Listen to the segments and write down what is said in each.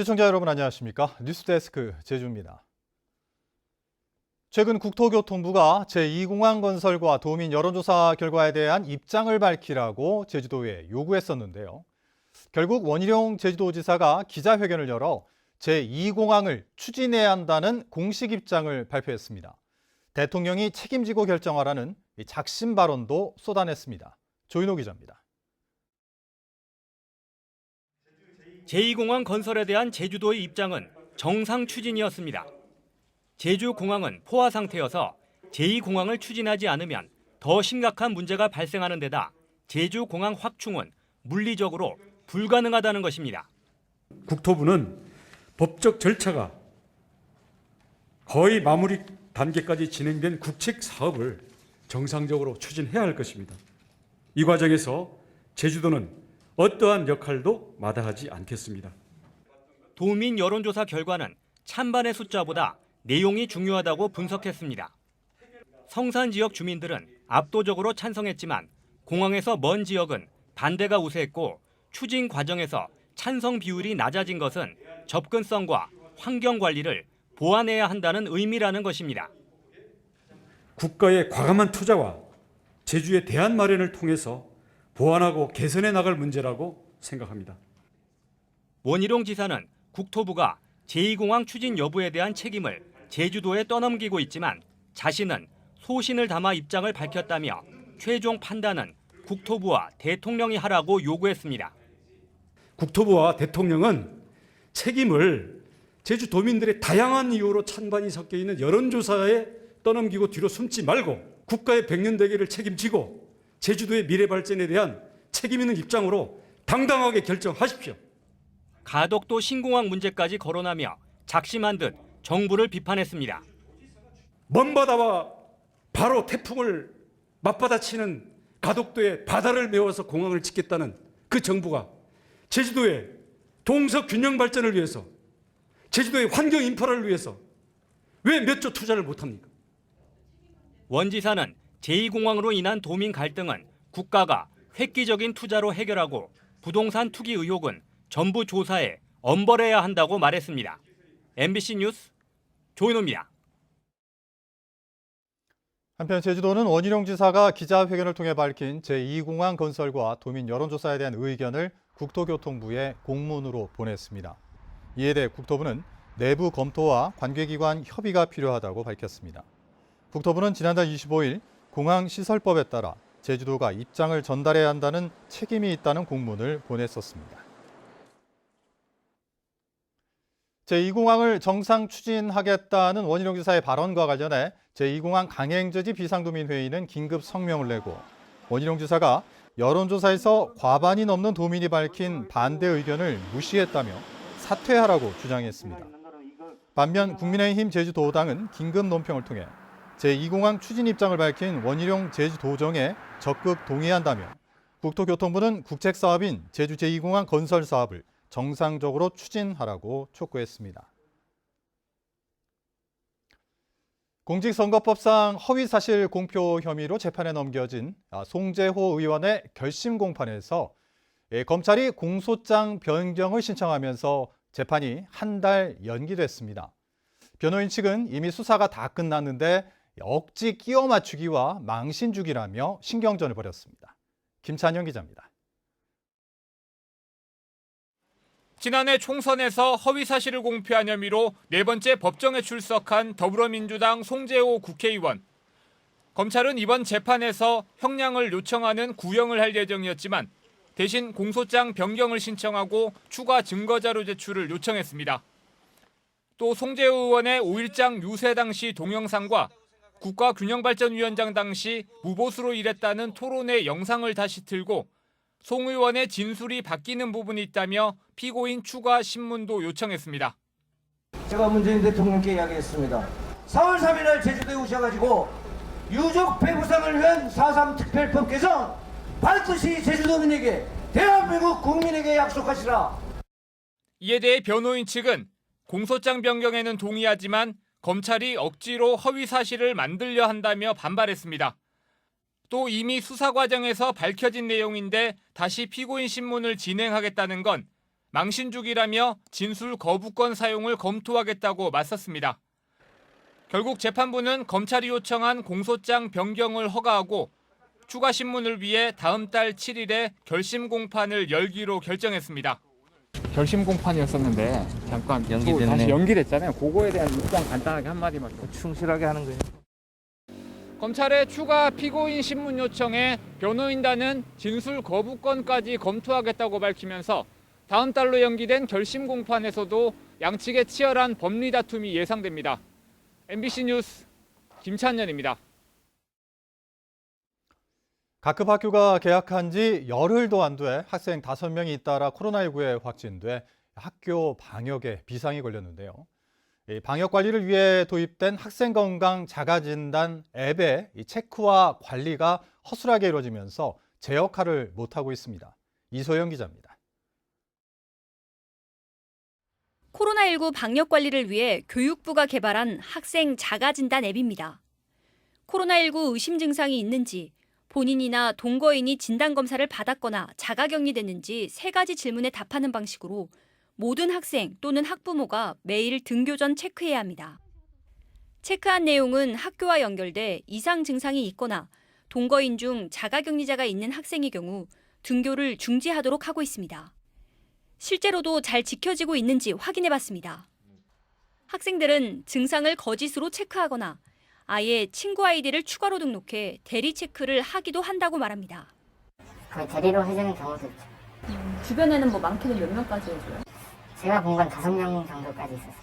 시청자 여러분 안녕하십니까? 뉴스데스크 제주입니다. 최근 국토교통부가 제2공항 건설과 도민 여론조사 결과에 대한 입장을 밝히라고 제주도에 요구했었는데요. 결국 원희룡 제주도지사가 기자회견을 열어 제2공항을 추진해야 한다는 공식 입장을 발표했습니다. 대통령이 책임지고 결정하라는 이 작심 발언도 쏟아냈습니다. 조인호 기자입니다. 제2공항 건설에 대한 제주도의 입장은 정상 추진이었습니다. 제주공항은 포화 상태여서 제2공항을 추진하지 않으면 더 심각한 문제가 발생하는 데다 제주공항 확충은 물리적으로 불가능하다는 것입니다. 국토부는 법적 절차가 거의 마무리 단계까지 진행된 국책 사업을 정상적으로 추진해야 할 것입니다. 이 과정에서 제주도는 어떠한 역할도 마다하지 않겠습니다. 도민 여론조사 결과는 찬반의 숫자보다 내용이 중요하다고 분석했습니다. 성산 지역 주민들은 압도적으로 찬성했지만 공항에서 먼 지역은 반대가 우세했고 추진 과정에서 찬성 비율이 낮아진 것은 접근성과 환경 관리를 보완해야 한다는 의미라는 것입니다. 국가의 과감한 투자와 제주의 대안 마련을 통해서 보완하고 개선해 나갈 문제라고 생각합니다. 원희룡 지사는 국토부가 제2공항 추진 여부에 대한 책임을 제주도에 떠넘기고 있지만 자신은 소신을 담아 입장을 밝혔다며 최종 판단은 국토부와 대통령이 하라고 요구했습니다. 국토부와 대통령은 책임을 제주도민들의 다양한 이유로 찬반이 섞여 있는 여론조사에 떠넘기고 뒤로 숨지 말고 국가의 백년대계를 책임지고 제주도의 미래 발전에 대한 책임 있는 입장으로 당당하게 결정하십시오. 가덕도 신공항 문제까지 거론하며 작심한 듯 정부를 비판했습니다. 먼 바다와 바로 태풍을 맞받아치는 가덕도에 바다를 메워서 공항을 짓겠다는 그 정부가 제주도의 동서 균형 발전을 위해서 제주도의 환경 인프라를 위해서 왜 몇 조 투자를 못합니까? 원 지사는 제2공항으로 인한 도민 갈등은 국가가 획기적인 투자로 해결하고 부동산 투기 의혹은 전부 조사에 엄벌해야 한다고 말했습니다. MBC 뉴스 조인호입니다. 한편 제주도는 원희룡 지사가 기자회견을 통해 밝힌 제2공항 건설과 도민 여론조사에 대한 의견을 국토교통부에 공문으로 보냈습니다. 이에 대해 국토부는 내부 검토와 관계기관 협의가 필요하다고 밝혔습니다. 국토부는 지난달 25일 공항 시설법에 따라 제주도가 입장을 전달해야 한다는 책임이 있다는 공문을 보냈었습니다. 제2공항을 정상 추진하겠다는 원희룡 지사의 발언과 관련해 제2공항 강행저지 비상도민회의는 긴급 성명을 내고 원희룡 지사가 여론조사에서 과반이 넘는 도민이 밝힌 반대 의견을 무시했다며 사퇴하라고 주장했습니다. 반면 국민의힘 제주도당은 긴급 논평을 통해 제2공항 추진 입장을 밝힌 원희룡 제주도정에 적극 동의한다며 국토교통부는 국책사업인 제주 제2공항 건설 사업을 정상적으로 추진하라고 촉구했습니다. 공직선거법상 허위사실 공표 혐의로 재판에 넘겨진 아, 송재호 의원의 결심 공판에서 예, 검찰이 공소장 변경을 신청하면서 재판이 한 달 연기됐습니다. 변호인 측은 이미 수사가 다 끝났는데 억지 끼워 맞추기와 망신 주기라며 신경전을 벌였습니다. 김찬영 기자입니다. 지난해 총선에서 허위 사실을 공표한 혐의로 네 번째 법정에 출석한 더불어민주당 송재호 국회의원. 검찰은 이번 재판에서 형량을 요청하는 구형을 할 예정이었지만 대신 공소장 변경을 신청하고 추가 증거 자료 제출을 요청했습니다. 또 송재호 의원의 5일장 유세 당시 동영상과 국가균형발전위원장 당시 무보수로 일했다는 토론회 영상을 다시 틀고 송 의원의 진술이 바뀌는 부분이 있다며 피고인 추가 신문도 요청했습니다. 제가 문재인 대통령께 이야기했습니다. 4월 3일 날 제주도에 오셔가지고 유족 배부상을 위한 4.3 특별법 개정 반드시 제주도민에게 대한민국 국민에게 약속하시라. 이에 대해 변호인 측은 공소장 변경에는 동의하지만 검찰이 억지로 허위 사실을 만들려 한다며 반발했습니다. 또 이미 수사 과정에서 밝혀진 내용인데 다시 피고인 신문을 진행하겠다는 건 망신주기라며 진술 거부권 사용을 검토하겠다고 맞섰습니다. 결국 재판부는 검찰이 요청한 공소장 변경을 허가하고 추가 신문을 위해 다음 달 7일에 결심 공판을 열기로 결정했습니다. 결심 공판이었었는데 잠깐 또 연기됐네. 다시 연기됐잖아요. 그거에 대한 입장 간단하게 한마디만 좀. 충실하게 하는 거예요. 검찰의 추가 피고인 신문 요청에 변호인단은 진술 거부권까지 검토하겠다고 밝히면서 다음 달로 연기된 결심 공판에서도 양측의 치열한 법리 다툼이 예상됩니다. MBC 뉴스 김찬현입니다. 각급 학교가 개학한 지 열흘도 안 돼 학생 5명이 잇따라 코로나19에 확진돼 학교 방역에 비상이 걸렸는데요. 이 방역 관리를 위해 도입된 학생 건강 자가 진단 앱의 이 체크와 관리가 허술하게 이루어지면서 제 역할을 못하고 있습니다. 이소영 기자입니다. 코로나19 방역 관리를 위해 교육부가 개발한 학생 자가 진단 앱입니다. 코로나19 의심 증상이 있는지 본인이나 동거인이 진단 검사를 받았거나 자가 격리됐는지 세 가지 질문에 답하는 방식으로 모든 학생 또는 학부모가 매일 등교 전 체크해야 합니다. 체크한 내용은 학교와 연결돼 이상 증상이 있거나 동거인 중 자가 격리자가 있는 학생의 경우 등교를 중지하도록 하고 있습니다. 실제로도 잘 지켜지고 있는지 확인해 봤습니다. 학생들은 증상을 거짓으로 체크하거나 아예 친구 아이디를 추가로 등록해 대리 체크를 하기도 한다고 말합니다. 그 대리로 해주는 경우도 있죠. 주변에는 뭐 많게는 몇 명까지 해줘요? 제가 본 건 다섯 명 정도까지 있었어요.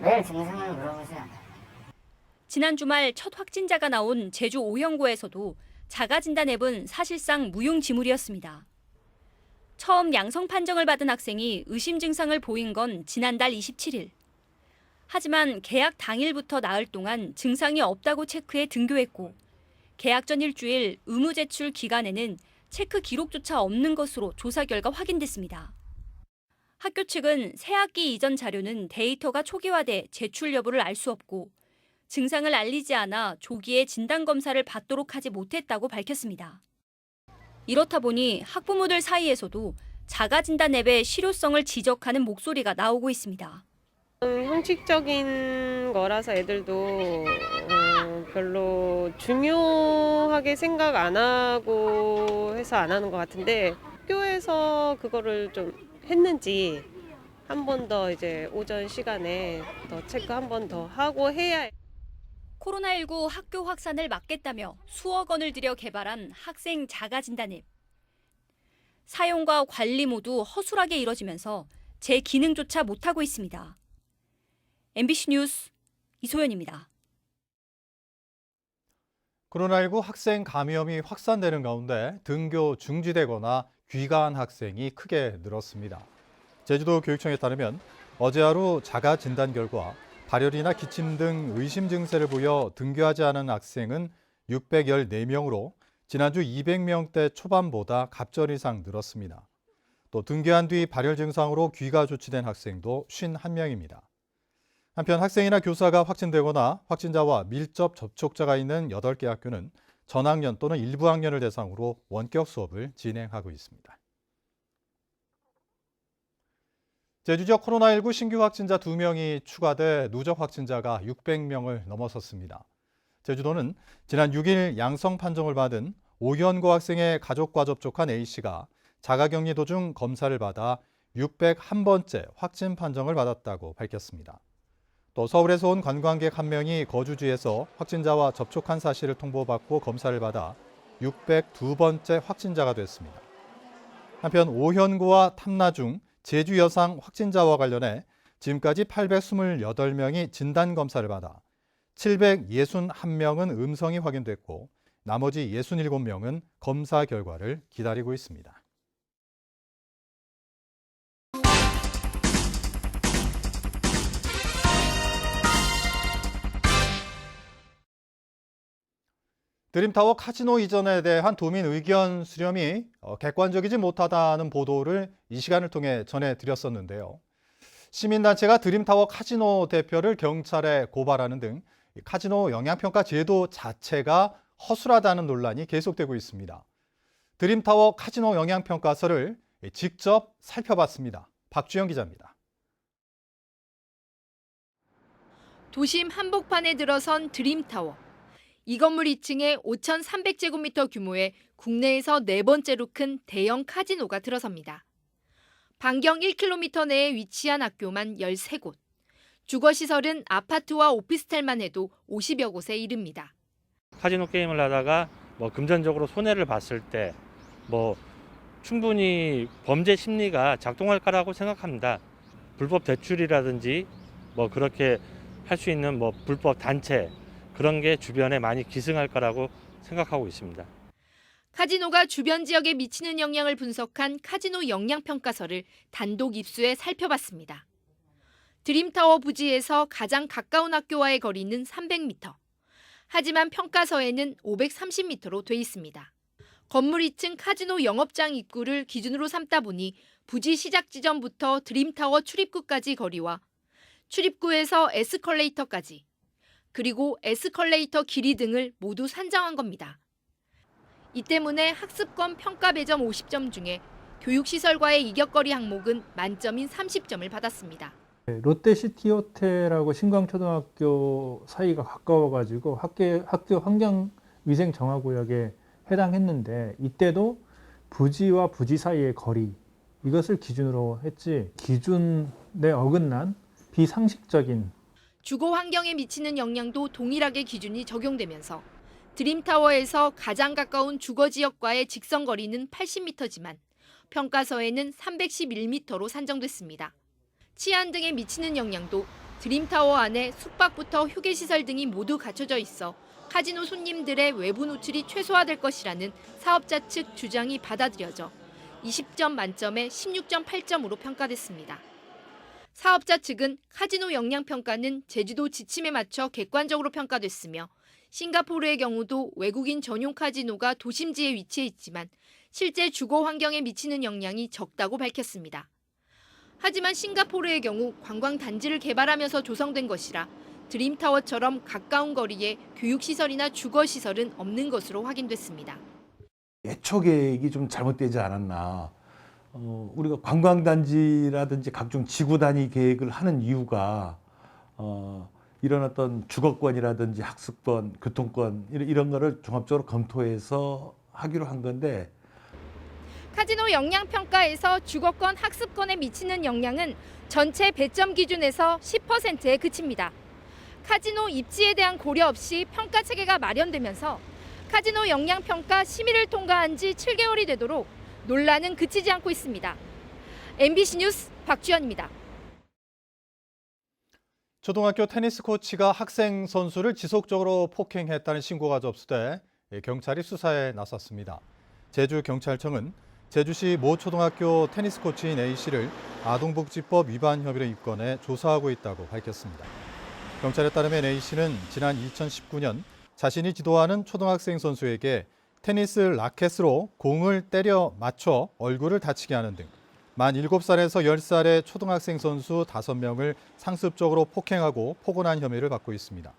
매일 증상을 물어보지 않아요. 지난 주말 첫 확진자가 나온 제주 오형고에서도 자가진단 앱은 사실상 무용지물이었습니다. 처음 양성 판정을 받은 학생이 의심 증상을 보인 건 지난달 27일. 하지만 계약 당일부터 나흘 동안 증상이 없다고 체크해 등교했고 계약 전 일주일 의무 제출 기간에는 체크 기록조차 없는 것으로 조사 결과 확인됐습니다. 학교 측은 새학기 이전 자료는 데이터가 초기화돼 제출 여부를 알 수 없고 증상을 알리지 않아 조기에 진단 검사를 받도록 하지 못했다고 밝혔습니다. 이렇다 보니 학부모들 사이에서도 자가 진단 앱의 실효성을 지적하는 목소리가 나오고 있습니다. 음, 형식적인 거라서 애들도 어, 별로 중요하게 생각 안 하고 해서 안 하는 것 같은데 학교에서 그거를 좀 했는지 한 번 더 이제 오전 시간에 더 체크 한 번 더 하고 해야 코로나19 학교 확산을 막겠다며 수억 원을 들여 개발한 학생 자가 진단 앱. 사용과 관리 모두 허술하게 이뤄지면서 제 기능조차 못하고 있습니다. MBC 뉴스 이소연입니다. 코로나19 학생 감염이 확산되는 가운데 등교 중지되거나 귀가한 학생이 크게 늘었습니다. 제주도 교육청에 따르면 어제 하루 자가 진단 결과 발열이나 기침 등 의심 증세를 보여 등교하지 않은 학생은 614명으로 지난주 200명대 초반보다 갑절 이상 늘었습니다. 또 등교한 뒤 발열 증상으로 귀가 조치된 학생도 51명입니다. 한편 학생이나 교사가 확진되거나 확진자와 밀접 접촉자가 있는 8개 학교는 전학년 또는 일부 학년을 대상으로 원격 수업을 진행하고 있습니다. 제주 지역 코로나19 신규 확진자 2명이 추가돼 누적 확진자가 600명을 넘어섰습니다. 제주도는 지난 6일 양성 판정을 받은 오현고 학생의 가족과 접촉한 A씨가 자가격리 도중 검사를 받아 601번째 확진 판정을 받았다고 밝혔습니다. 또 서울에서 온 관광객 한 명이 거주지에서 확진자와 접촉한 사실을 통보받고 검사를 받아 602번째 확진자가 됐습니다. 한편 오현구와 탐나 중 제주 여상 확진자와 관련해 지금까지 828명이 진단 검사를 받아 761명은 음성이 확인됐고 나머지 67명은 검사 결과를 기다리고 있습니다. 드림타워 카지노 이전에 대한 도민 의견 수렴이 어, 객관적이지 못하다는 보도를 이 시간을 통해 전해드렸었는데요. 시민단체가 드림타워 카지노 대표를 경찰에 고발하는 등이 카지노 영향평가 제도 자체가 허술하다는 논란이 계속되고 있습니다. 드림타워 카지노 영향평가서를 직접 살펴봤습니다. 박주영 기자입니다. 도심 한복판에 들어선 드림타워. 이 건물 2층에 5,300제곱미터 규모의 국내에서 네 번째로 큰 대형 카지노가 들어섭니다. 반경 1km 내에 위치한 학교만 13곳. 주거시설은 아파트와 오피스텔만 해도 50여 곳에 이릅니다. 카지노 게임을 하다가 뭐 금전적으로 손해를 봤을 때 뭐 충분히 범죄 심리가 작동할 거라고 생각합니다. 불법 대출이라든지 뭐 그렇게 할 수 있는 뭐 불법 단체 그런 게 주변에 많이 기승할 거라고 생각하고 있습니다. 카지노가 주변 지역에 미치는 영향을 분석한 카지노 영향 평가서를 단독 입수해 살펴봤습니다. 드림타워 부지에서 가장 가까운 학교와의 거리는 300m. 하지만 평가서에는 530m로 돼 있습니다. 건물 2층 카지노 영업장 입구를 기준으로 삼다 보니 부지 시작 지점부터 드림타워 출입구까지 거리와 출입구에서 에스컬레이터까지 그리고 에스컬레이터 길이 등을 모두 산정한 겁니다. 이 때문에 학습권 평가 배점 50점 중에 교육시설과의 이격거리 항목은 만점인 30점을 받았습니다. 롯데시티호텔하고 신광초등학교 사이가 가까워가지고 학교, 학교 환경위생 정화구역에 해당했는데 이때도 부지와 부지 사이의 거리 이것을 기준으로 했지 기준에 어긋난 비상식적인 주거 환경에 미치는 영향도 동일하게 기준이 적용되면서 드림타워에서 가장 가까운 주거 지역과의 직선 거리는 80m지만 평가서에는 311m로 산정됐습니다. 치안 등에 미치는 영향도 드림타워 안에 숙박부터 휴게시설 등이 모두 갖춰져 있어 카지노 손님들의 외부 노출이 최소화될 것이라는 사업자 측 주장이 받아들여져 20점 만점에 16.8점으로 평가됐습니다. 사업자 측은 카지노 영향평가는 제주도 지침에 맞춰 객관적으로 평가됐으며 싱가포르의 경우도 외국인 전용 카지노가 도심지에 위치해 있지만 실제 주거 환경에 미치는 영향이 적다고 밝혔습니다. 하지만 싱가포르의 경우 관광 단지를 개발하면서 조성된 것이라 드림타워처럼 가까운 거리에 교육시설이나 주거시설은 없는 것으로 확인됐습니다. 예초 계획이 좀 잘못되지 않았나. 어, 우리가 관광단지라든지 각종 지구 단위 계획을 하는 이유가 어, 이런 어떤 주거권이라든지 학습권, 교통권 이런, 이런 거를 종합적으로 검토해서 하기로 한 건데 카지노 영향평가에서 주거권 학습권에 미치는 영향은 전체 배점 기준에서 10%에 그칩니다. 카지노 입지에 대한 고려 없이 평가 체계가 마련되면서 카지노 영향평가 심의를 통과한 지 7개월이 되도록 논란은 그치지 않고 있습니다. MBC 뉴스 박주연입니다. 초등학교 테니스 코치가 학생 선수를 지속적으로 폭행했다는 신고가 접수돼 경찰이 수사에 나섰습니다. 제주경찰청은 제주시 모 초등학교 테니스 코치인 A씨를 아동복지법 위반 혐의로 입건해 조사하고 있다고 밝혔습니다. 경찰에 따르면 A씨는 지난 2019년 자신이 지도하는 초등학생 선수에게 테니스 라켓으로 공을 때려 맞춰 얼굴을 다치게 하는 등 만 7살에서 10살의 초등학생 선수 5명을 상습적으로 폭행하고 포근한 혐의를 받고 있습니다.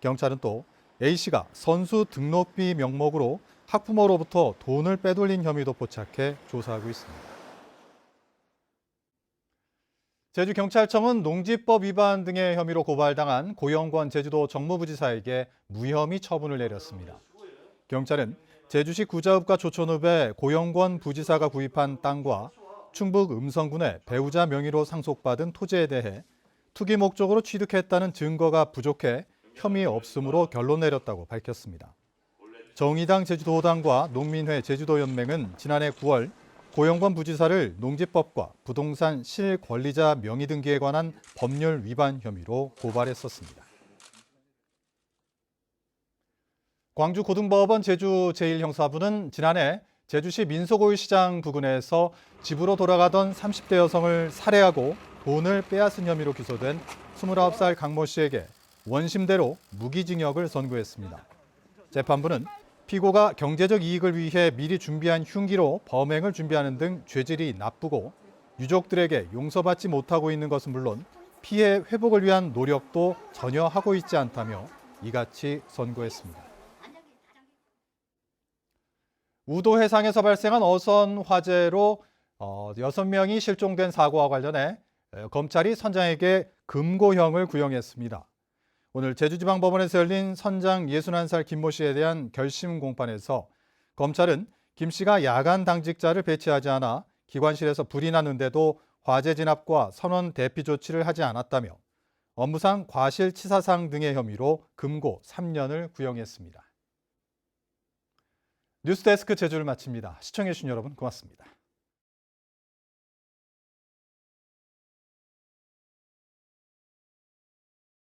경찰은 또 A씨가 선수 등록비 명목으로 학부모로부터 돈을 빼돌린 혐의도 포착해 조사하고 있습니다. 제주경찰청은 농지법 위반 등의 혐의로 고발당한 고영권 제주도 정무부지사에게 무혐의 처분을 내렸습니다. 경찰은 제주시 구자읍과 조촌읍에 고영권 부지사가 구입한 땅과 충북 음성군의 배우자 명의로 상속받은 토지에 대해 투기 목적으로 취득했다는 증거가 부족해 혐의 없음으로 결론 내렸다고 밝혔습니다. 정의당 제주도당과 농민회 제주도연맹은 지난해 9월 고영권 부지사를 농지법과 부동산 실권리자 명의 등기에 관한 법률 위반 혐의로 고발했었습니다. 광주 고등법원 제주 제1형사부는 지난해 제주시 민속골시장 부근에서 집으로 돌아가던 30대 여성을 살해하고 돈을 빼앗은 혐의로 기소된 29살 강모 씨에게 원심대로 무기징역을 선고했습니다. 재판부는 피고가 경제적 이익을 위해 미리 준비한 흉기로 범행을 준비하는 등 죄질이 나쁘고 유족들에게 용서받지 못하고 있는 것은 물론 피해 회복을 위한 노력도 전혀 하고 있지 않다며 이같이 선고했습니다. 우도 해상에서 발생한 어선 화재로 어, 6명이 실종된 사고와 관련해 에, 검찰이 선장에게 금고형을 구형했습니다. 오늘 제주지방법원에서 열린 선장 61살 김모 씨에 대한 결심 공판에서 검찰은 김 씨가 야간 당직자를 배치하지 않아 기관실에서 불이 났는데도 화재 진압과 선원 대피 조치를 하지 않았다며 업무상 과실치사상 등의 혐의로 금고 3년을 구형했습니다. 뉴스데스크 제주를 마칩니다. 시청해주신 여러분 고맙습니다.